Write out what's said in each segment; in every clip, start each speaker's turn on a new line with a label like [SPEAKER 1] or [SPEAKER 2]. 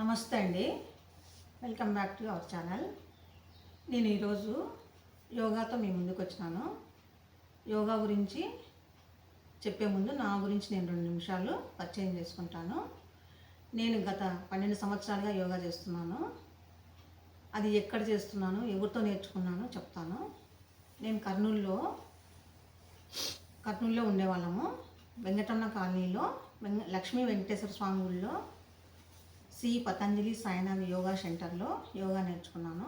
[SPEAKER 1] నమస్తే అండి. Welcome back to our channel. నేను ఈరోజు యోగాతో మీ ముందుకు వచ్చినాను. యోగా గురించి చెప్పే ముందు నా గురించి నేను రెండు నిమిషాలు పరిచయం చేసుకుంటాను. నేను గత పన్నెండు సంవత్సరాలుగా యోగా చేస్తున్నాను. అది ఎక్కడ చేస్తున్నాను ఎవరితో నేర్చుకున్నాను చెప్తాను. నేను కర్నూలులో కర్నూలులో ఉండేవాళ్ళము. వెంకటన్న కాలనీలో వెంక లక్ష్మీ వెంకటేశ్వర స్వామి గుడిలో సి పతంజలి సాయినాథ్ యోగా సెంటర్లో యోగా నేర్చుకున్నాను.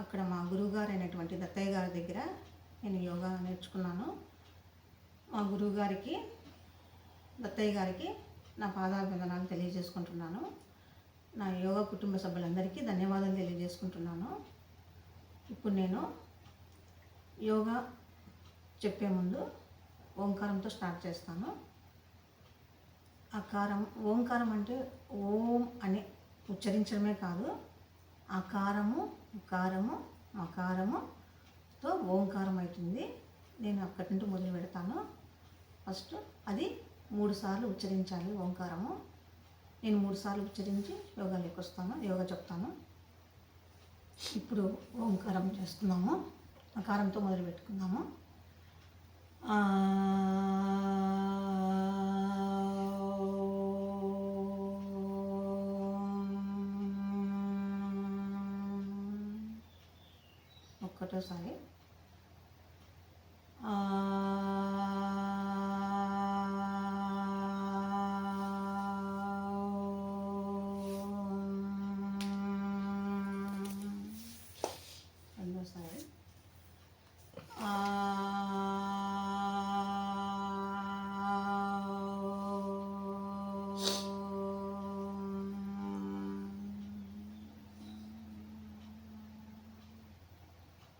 [SPEAKER 1] అక్కడ మా గురువుగారు అయినటువంటి దత్తయ్య గారి దగ్గర నేను యోగా నేర్చుకున్నాను. మా గురువు గారికి దత్తయ్య గారికి నా పాదాభివందనాలు తెలియజేసుకుంటున్నాను. నా యోగా కుటుంబ సభ్యులందరికీ ధన్యవాదాలు తెలియజేసుకుంటున్నాను. ఇప్పుడు నేను యోగా చెప్పే ముందు ఓంకారంతో స్టార్ట్ చేస్తాను. అకారం ఓంకారం అంటే ఓం అని ఉచ్చరించడమే కాదు అకారము ఉకారము అకారముతో ఓంకారం అవుతుంది నేను అక్కడి నుండి మొదలు పెడతాను. ఫస్ట్ అది మూడు సార్లు ఉచ్చరించాలి ఓంకారము. నేను మూడు సార్లు ఉచ్చరించి యోగాలోకి వస్తాను యోగా చెప్తాను. ఇప్పుడు ఓంకారం చేస్తున్నాము. అకారంతో మొదలు పెట్టుకుందాము. ఆ, ఒక్కటోసారి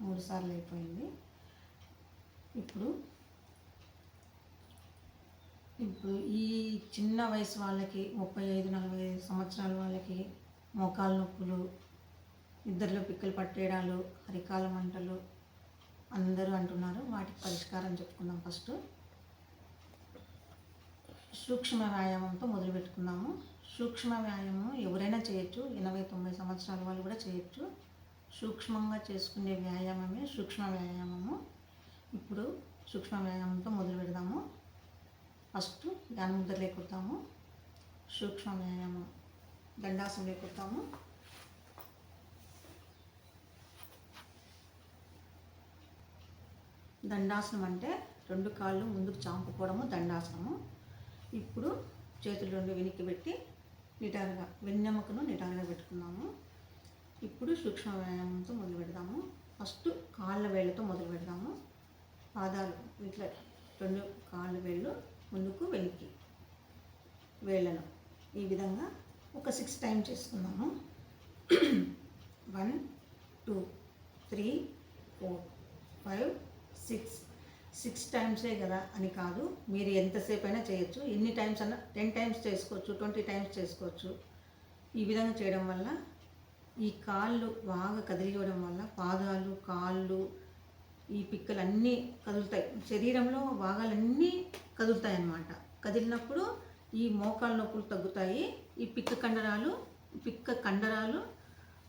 [SPEAKER 1] మూడు సార్లు అయిపోయింది. ఇప్పుడు ఇప్పుడు ఈ చిన్న వయసు వాళ్ళకి ముప్పై ఐదు నలభై ఐదు సంవత్సరాల వాళ్ళకి మోకాలు నొప్పులు ఇద్దరిలో పిక్కలు పట్టేయడాలు అరికాల మంటలు అందరూ అంటున్నారు. వాటికి పరిష్కారం చెప్పుకుందాం ఫస్ట్. సూక్ష్మ వ్యాయామంతో మొదలు పెట్టుకుందాము. సూక్ష్మ వ్యాయామం ఎవరైనా చేయొచ్చు. ఎనభై తొంభై సంవత్సరాల వాళ్ళు కూడా చేయొచ్చు. సూక్ష్మంగా చేసుకునే వ్యాయామమే సూక్ష్మ వ్యాయామము. ఇప్పుడు సూక్ష్మ వ్యాయామంతో మొదలు పెడదాము. ఫస్ట్ ధ్యానముద్ర లేకుతాము సూక్ష్మ వ్యాయామం దండాసం లేకుతాము దండాసనం అంటే రెండు కాళ్ళు ముందుకు చాంపుకోవడము దండాసనము. ఇప్పుడు చేతులు రెండు వెనక్కి పెట్టి నిటారుగా వెన్నెముకను నిటారుగా పెట్టుకున్నాము. ఇప్పుడు సూక్ష్మ వ్యాయామంతో మొదలు పెడదాము. ఫస్ట్ కాళ్ళ వేళ్ళతో మొదలు పెడదాము. పాదాలు ఇట్లా రెండు కాళ్ళ వేళ్ళు ముందుకు వెనక్కి. వేళ్ళను ఈ విధంగా ఒక సిక్స్ టైం చేసుకుందాము. One two three four five six. Six టైమ్సే కదా అని కాదు. మీరు ఎంతసేపు అయినా చేయొచ్చు. ఎన్ని టైమ్స్ అన్నా టెన్ టైమ్స్ చేసుకోవచ్చు ట్వంటీ టైమ్స్ చేసుకోవచ్చు. ఈ విధంగా చేయడం వల్ల ఈ కాళ్ళు బాగా కదిలివ్వడం వల్ల పాదాలు కాళ్ళు ఈ పిక్కలు అన్నీ కదులుతాయి. శరీరంలో భాగాలన్నీ కదులుతాయి అన్నమాట కదిలినప్పుడు ఈ మోకాళ్ళ నొప్పులు తగ్గుతాయి ఈ పిక్క కండరాలు పిక్క కండరాలు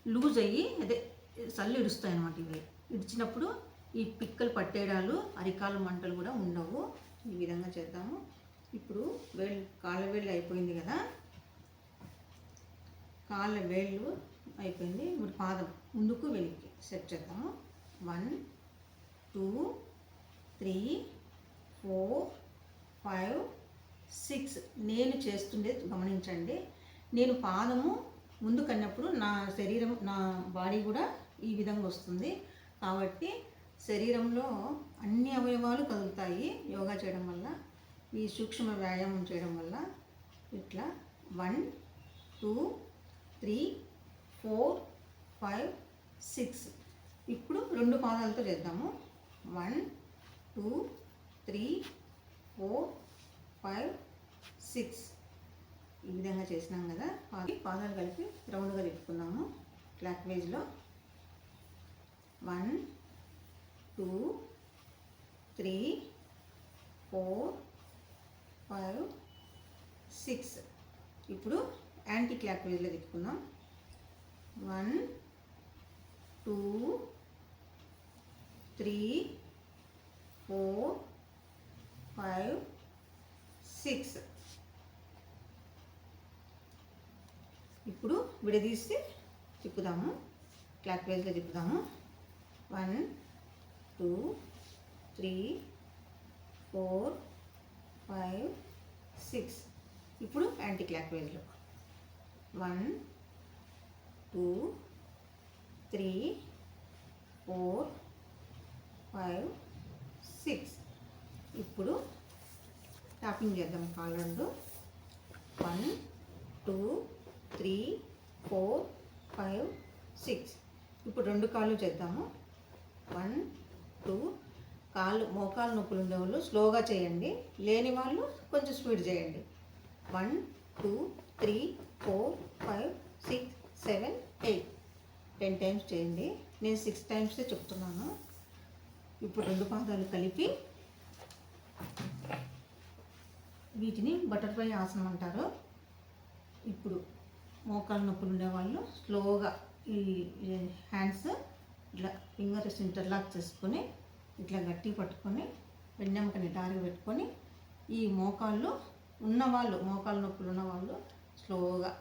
[SPEAKER 1] లూజ్ అయ్యి అదే సల్లు ఇడుస్తాయి అన్నమాట ఇవి. ఇడిచినప్పుడు ఈ పిక్కలు పట్టేయడాలు అరికాలు మంటలు కూడా ఉండవు. ఈ విధంగా చేద్దాము. ఇప్పుడు వేళ్ళు కాళ్ళ వేళ్ళు అయిపోయింది కదా. కాళ్ళ వేళ్ళు అయిపోయింది. ఇప్పుడు పాదం ముందుకు వెనక్కి సెట్ చేద్దాము. One two three four five six నేను చేస్తుండేది గమనించండి. నేను పాదము ముందు కన్నప్పుడు నా శరీరం నా బాడీ కూడా ఈ విధంగా వస్తుంది. కాబట్టి శరీరంలో అన్ని అవయవాలు కదులుతాయి యోగా చేయడం వల్ల ఈ సూక్ష్మ వ్యాయామం చేయడం వల్ల. ఇట్లా. One two three four five six. ఇప్పుడు రెండు పాదాలతో చేద్దాము. One two three four five six. ఈ విధంగా చేసినాం కదా. పాద- పాదాలు కలిపి రౌండ్గా తిప్పుకున్నాము clock వేజ్లో one two three four five six. ఇప్పుడు యాంటీ క్లాక్ వైజ్లో తిప్పుకుందాం. One two three four five six. ఇప్పుడు విడదీసి తిప్పుదాము. క్లాక్ వైజ్లో తిప్పుదాము. One two three four five six. ఇప్పుడు anti clock వైజ్లో one two three four five six. ఇప్పుడు టాపింగ్ చేద్దాం call one two three four five six. ఇప్పుడు రెండు కాళ్ళు చేద్దాము. One two. కాళ్ళు మోకాలు నొప్పులు ఉండేవాళ్ళు స్లోగా చేయండి. లేని వాళ్ళు కొంచెం స్పీడ్ చేయండి. One two three four five six. Seven eight. Ten times చేయండి. నేను సిక్స్ టైమ్స్ చెప్తున్నాను. ఇప్పుడు రెండు పాదాలు కలిపి వీటిని బటర్ఫ్లై ఆసనం అంటారు. ఇప్పుడు మోకాలు నొప్పులు ఉండేవాళ్ళు స్లోగా ఈ హ్యాండ్స్ ఇట్లా ఫింగర్స్ ఇంటర్లాక్ చేసుకొని ఇట్లా గట్టి పట్టుకొని వెన్నెముకని డారిగా పెట్టుకొని ఈ మోకాళ్ళు ఉన్నవాళ్ళు మోకాలు నొప్పులు ఉన్నవాళ్ళు స్లోగా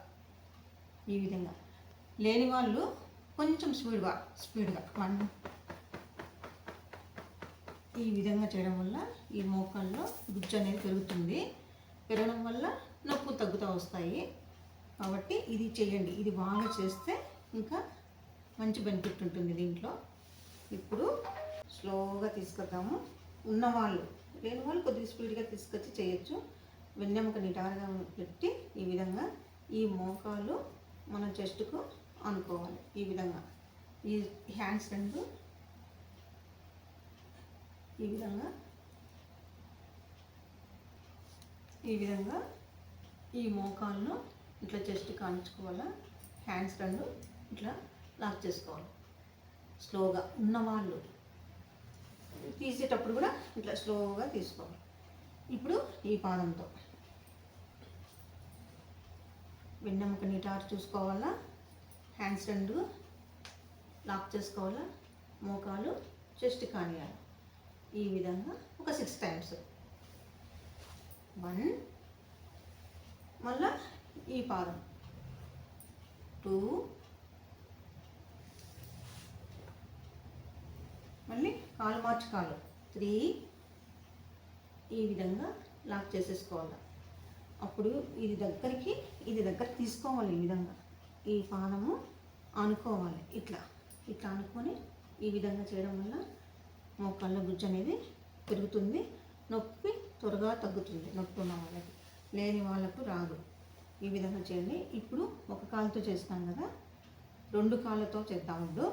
[SPEAKER 1] ఈ విధంగా లేని వాళ్ళు కొంచెం స్పీడ్గా స్పీడ్గా వన్. ఈ విధంగా చేయడం వల్ల ఈ మోకాల్లో గుజ్జు అనేది పెరుగుతుంది. పెరగడం వల్ల నొప్పులు తగ్గుతూ వస్తాయి. కాబట్టి ఇది చేయండి. ఇది బాగా చేస్తే ఇంకా మంచి బెనిఫిట్ ఉంటుంది దీంట్లో. ఇప్పుడు స్లోగా తీసుకొద్దాము. ఉన్నవాళ్ళు లేని వాళ్ళు కొద్దిగా స్పీడ్గా తీసుకొచ్చి చేయొచ్చు. వెన్నెముక నిటారుగా పెట్టి ఈ విధంగా ఈ మోకాలు మన చెస్ట్కు అనుకోవాలి ఈ విధంగా. ఈ హ్యాండ్స్ రెండు. ఈ విధంగా. ఈ విధంగా ఈ మోకాలను ఇట్లా చెస్ట్ కానించుకోవాలా హ్యాండ్స్ రెండు ఇట్లా లాక్ చేసుకోవాలి. స్లోగా ఉన్నవాళ్ళు తీసేటప్పుడు కూడా ఇట్లా స్లోగా తీసుకోవాలి. ఇప్పుడు ఈ పాదంతో. వెన్నెముక నీటారు చూసుకోవాలా? హ్యాండ్స్ రెండు లాక్ చేసుకోవాలా? మోకాలు చెస్ట్ కానియాలి. ఈ విధంగా ఒక సిక్స్ టైమ్స్. వన్ మళ్ళా ఈ పాదం. టూ మళ్ళీ కాలు మార్చి కాలు. త్రీ ఈ విధంగా లాక్ చేసేసుకోవాలి. అప్పుడు ఇది దగ్గరికి ఇది దగ్గర తీసుకోవాలి ఈ విధంగా. ఈ పాదము ఆనుకోవాలి. ఇట్లా. ఇట్లా అనుకొని ఈ విధంగా చేయడం వల్ల మోకాళ్ళ గుజ్జు అనేది పెరుగుతుంది. నొప్పి త్వరగా తగ్గుతుంది. నొప్పి ఉన్న వాళ్ళకి. లేని వాళ్ళకు రాదు. ఈ విధంగా చేయండి. ఇప్పుడు ఒక కాలుతో చేస్తాం కదా. రెండు కాళ్ళతో చేద్దాం ఇప్పుడు.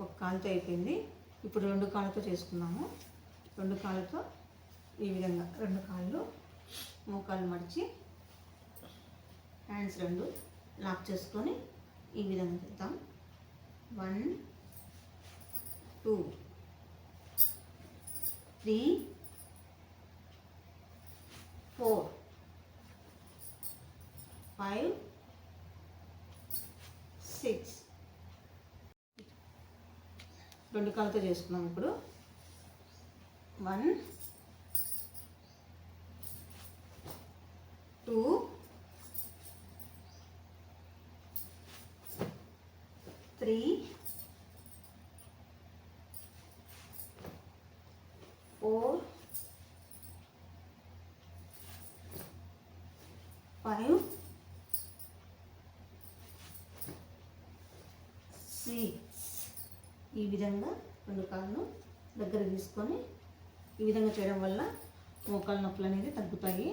[SPEAKER 1] ఒక కాలుతో అయిపోయింది. ఇప్పుడు రెండు కాళ్ళతో చేసుకున్నాము రెండు కాళ్ళతో ఈ విధంగా రెండు కాళ్ళు మోకాలు మడిచి హ్యాండ్స్ రెండు లాక్ చేసుకొని ఈ విధంగా చేద్దాం. One two three four five six. రెండు కాళ్ళతో చేసుకున్నాం ఇప్పుడు. One two three. Four. Five. Six. ఈ విధంగా రెండు కాళ్ళు దగ్గర తీసుకొని ఈ విధంగా చేయడం వల్ల మోకాళ్ళ నొప్పులు అనేది తగ్గుతాయి.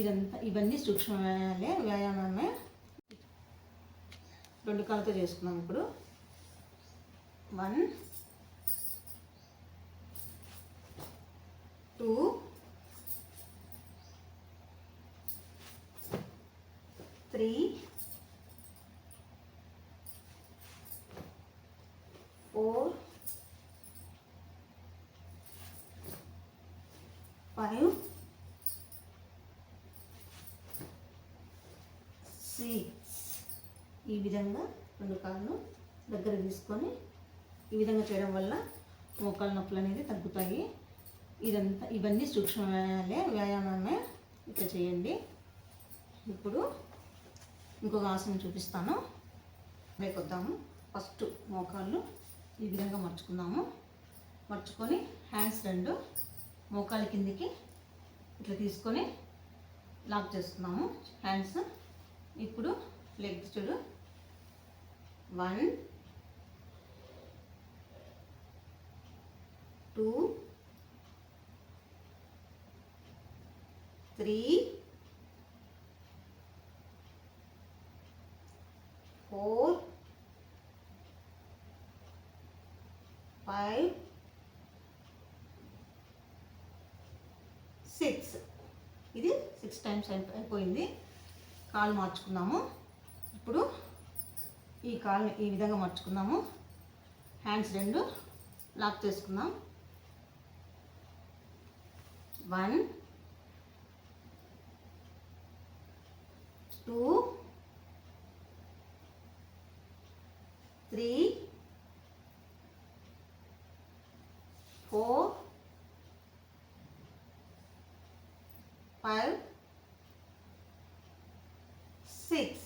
[SPEAKER 1] ఇదంతా ఇవన్నీ సూక్ష్మ వ్యాయామాలే వ్యాయామమే రెండు కాళ్ళతో చేసుకున్నాం ఇప్పుడు. One two three four five six ఈ విధంగా రెండు కాళ్ళు దగ్గర తీసుకొని ఈ విధంగా చేయడం వల్ల మోకాలు నొప్పులు అనేది తగ్గుతాయి. ఇదంతా ఇవన్నీ సూక్ష్మ వ్యాయామాలే వ్యాయామమే ఇట్లా చేయండి. ఇప్పుడు ఇంకొక ఆసనం చూపిస్తాను. రేకొద్దాము ఫస్ట్ మోకాళ్ళు ఈ విధంగా మర్చుకుందాము. మర్చుకొని హ్యాండ్స్ రెండు మోకాళ్ళ కిందికి ఇట్లా తీసుకొని లాక్ చేసుకున్నాము హ్యాండ్స్ ఇప్పుడు లెగ్స్ చూడు. One two three four five six. ఇది సిక్స్ టైమ్స్ అయిపోయింది. కాలు మార్చుకుందాము. ఇప్పుడు ఈ కాల్ని ఈ విధంగా మార్చుకుందాము. హ్యాండ్స్ రెండు లాక్ చేసుకుందాం. One two three four five six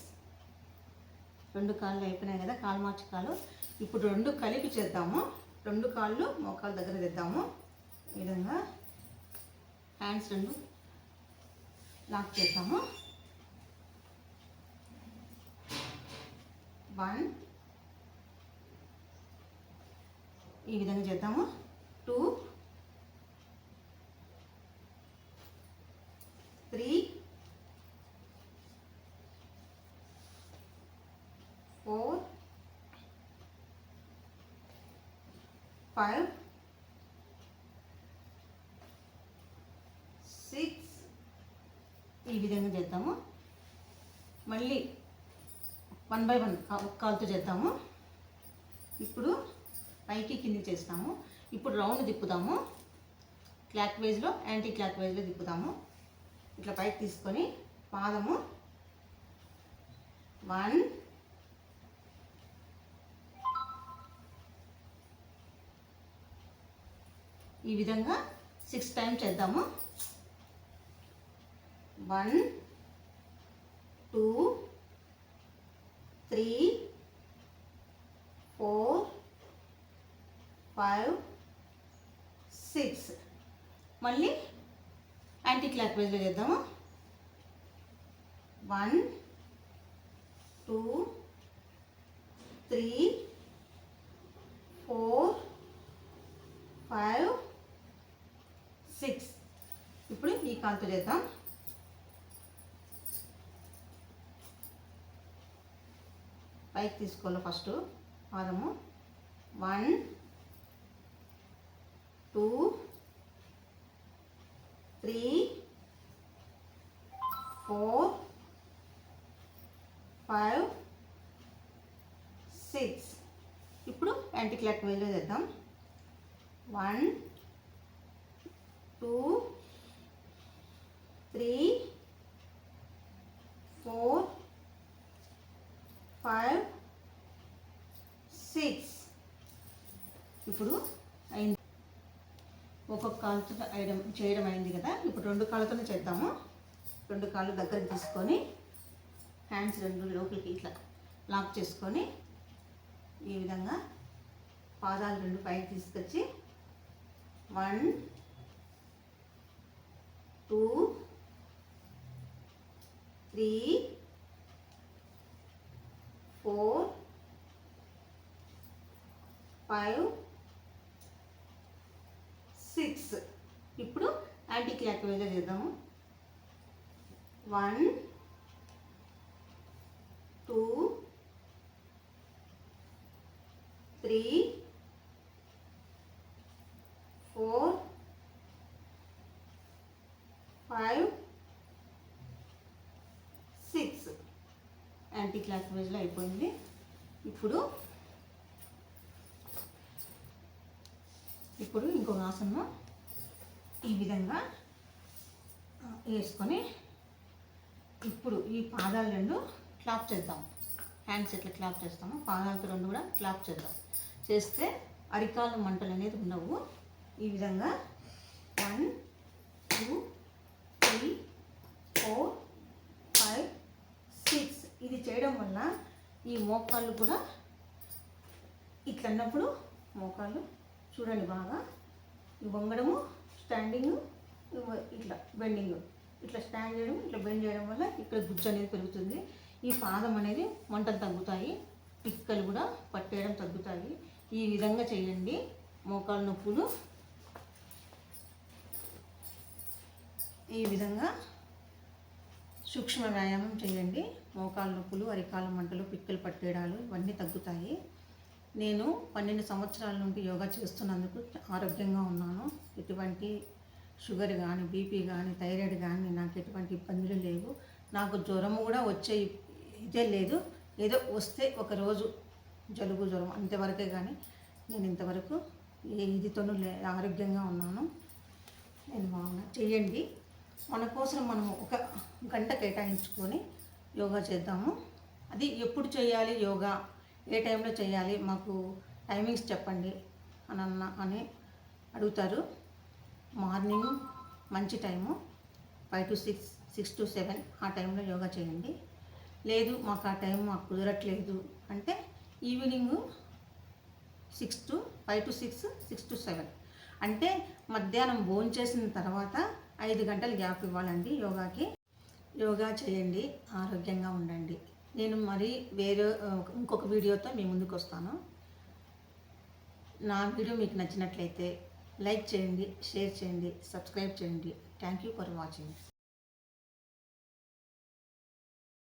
[SPEAKER 1] రెండు కాళ్ళు అయిపోయినాయి కదా కాలు మార్చి కాలు. ఇప్పుడు రెండు కలిపి చేద్దాము. రెండు కాళ్ళు మోకాళ్ళ దగ్గర తెద్దాము ఈ విధంగా హ్యాండ్స్ రెండు లాక్ చేద్దాము. వన్. ఈ విధంగా చేద్దాము. Two three four five six ఈ విధంగా చేద్దాము. మళ్ళీ వన్ బై వన్ ఒక కాలుతో చేద్దాము. ఇప్పుడు పైకి కింది చేస్తాము. ఇప్పుడు రౌండ్ తిప్పుదాము. క్లాక్ వైజ్లో యాంటీ క్లాక్ వైజ్లో తిప్పుదాము. ఇట్లా పైకి తీసుకొని పాదము. వన్ ఈ విధంగా సిక్స్ టైమ్స్ చేద్దాము. One two three four five six మళ్ళీ యాంటీ క్లాక్ వైజ్లో చేద్దాము. One two three four five six. ఇప్పుడు ఈ కాలుతో చేద్దాం. పైకి తీసుకోవాలి ఫస్ట్. పాదము one two three four five six. ఇప్పుడు యాంటీ క్లాక్ వేలు చేద్దాం. One two three four five six. ఇప్పుడు అయింది. ఒక్కొక్క కాలుతో వేయడం చేయడం అయింది కదా. ఇప్పుడు రెండు కాళ్ళతోనే చేద్దాము. రెండు కాళ్ళు దగ్గర తీసుకొని హ్యాండ్స్ రెండు లోపలికి ఇట్లా లాక్ చేసుకొని ఈ విధంగా పాదాలు రెండు పైకి తీసుకొచ్చి one two three four five six. ఇప్పుడు యాంటీ క్లాక్ వైజ్గా చేద్దాము one two three four five six anti clock వైజ్లో అయిపోయింది. ఇప్పుడు ఇప్పుడు ఇంకొక ఆసనం ఈ విధంగా వేసుకొని ఇప్పుడు ఈ పాదాలు రెండు క్లాప్ చేద్దాం. హ్యాండ్స్ ఎట్లా క్లాప్ చేస్తామో పాదాలతో రెండు కూడా క్లాప్ చేద్దాం. చేస్తే అరికాలు మంటలు అనేది ఉండవు. ఈ విధంగా వన్ టూ త్రీ ఫోర్ ఇది చేయడం వల్ల ఈ మోకాళ్ళు కూడా ఇట్లన్నప్పుడు మోకాళ్ళు చూడండి బాగా. ఈ వంగడము స్టాండింగ్ ఇట్లా బెండింగ్ ఇట్లా స్టాండ్ చేయడం ఇట్లా బెండ్ చేయడం వల్ల ఇక్కడ గుజ్జు అనేది పెరుగుతుంది. ఈ పాదం అనేది మంటలు తగ్గుతాయి పిక్కలు కూడా పట్టేయడం తగ్గుతాయి. ఈ విధంగా చేయండి మోకాళ్ళ నొప్పులు. ఈ విధంగా సూక్ష్మ వ్యాయామం చేయండి. మోకాలు నొప్పులు అరికాల మంటలు పిక్కలు పట్టేయడాలు ఇవన్నీ తగ్గుతాయి. నేను పన్నెండు సంవత్సరాల నుండి యోగా చేస్తున్నందుకు ఆరోగ్యంగా ఉన్నాను. ఎటువంటి షుగర్ కానీ బీపీ కానీ థైరాయిడ్ కానీ నాకు ఎటువంటి ఇబ్బందులు లేవు. నాకు జ్వరము కూడా వచ్చే ఇదే లేదు. ఏదో వస్తే ఒకరోజు జలుబు జ్వరం అంతవరకే కానీ నేను ఇంతవరకు ఏ ఇదితోనూ లే ఆరోగ్యంగా ఉన్నాను. నేను బాగున్నా. చేయండి. మన కోసం మనం ఒక గంట కేటాయించుకొని యోగా చేద్దాము. అది ఎప్పుడు చేయాలి యోగా? ఏ టైంలో చేయాలి? మాకు టైమింగ్స్ చెప్పండి అని అన్న అని అడుగుతారు. మార్నింగ్ మంచి time. Five to six six to seven ఆ టైంలో యోగా చేయండి. లేదు మాకు ఆ టైం మాకు కుదరట్లేదు అంటే evening six to five to six six to seven. అంటే మధ్యాహ్నం భోజనం చేసిన తర్వాత ఐదు గంటలు గ్యాప్ ఇవ్వాలండి యోగాకి. యోగా చేయండి ఆరోగ్యంగా ఉండండి. నేను మరి వేరే ఇంకొక వీడియోతో మీ ముందుకు వస్తాను. నా వీడియో మీకు నచ్చినట్లయితే లైక్ చేయండి షేర్ చేయండి సబ్స్క్రైబ్ చేయండి. Thank you for watching